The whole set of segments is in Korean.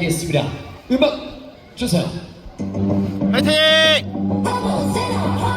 하겠습니다. 음악 주세요. 화이팅! 네, 뭐, 뭐.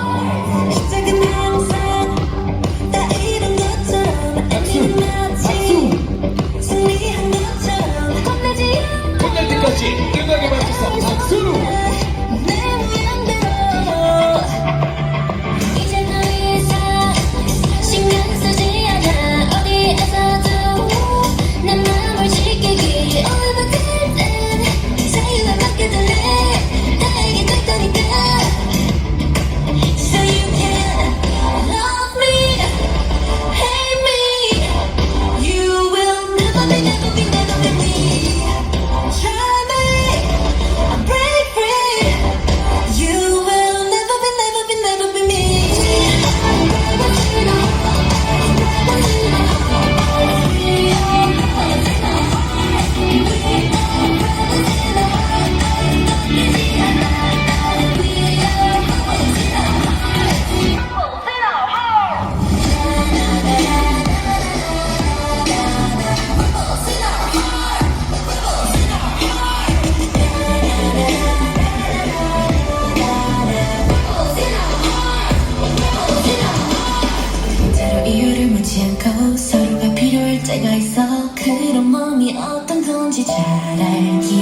뭔지 잘 알기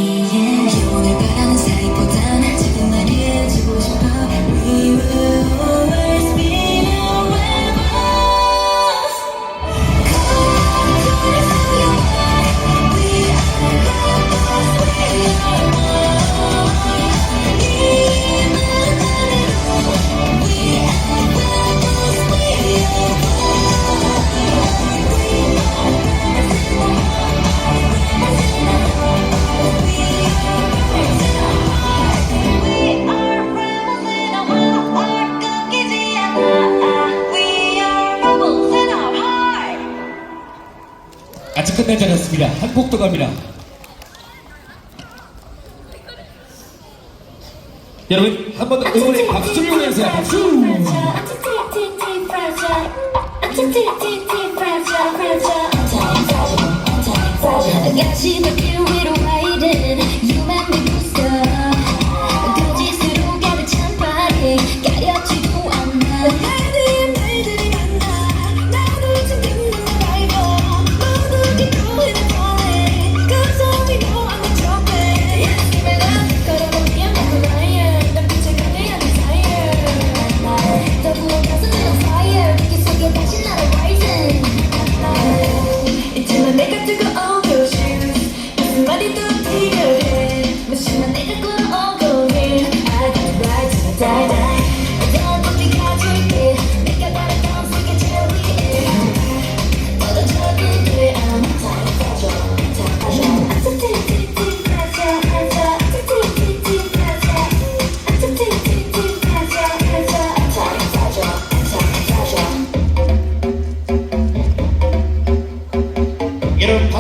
아직 끝나지 않았습니다. 한 곡 더 갑니다. 여러분 한 번 더 응원의 박수를 보내세요. 박수. 같이 느끼 위로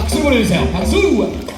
박수 보내주세요. 박수!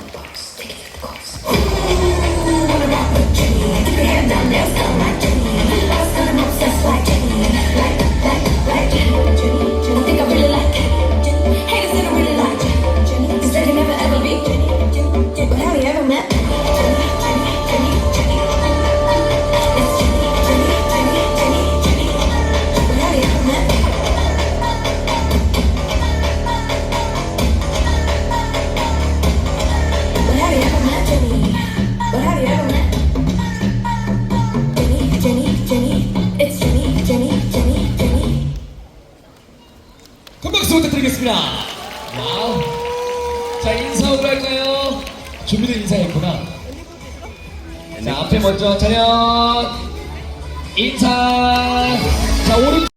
좋습니다. 와우. 자, 인사 오고 할까요? 준비된 인사했구나. 자, 앞에 먼저 차렷. 인사. 자, 오른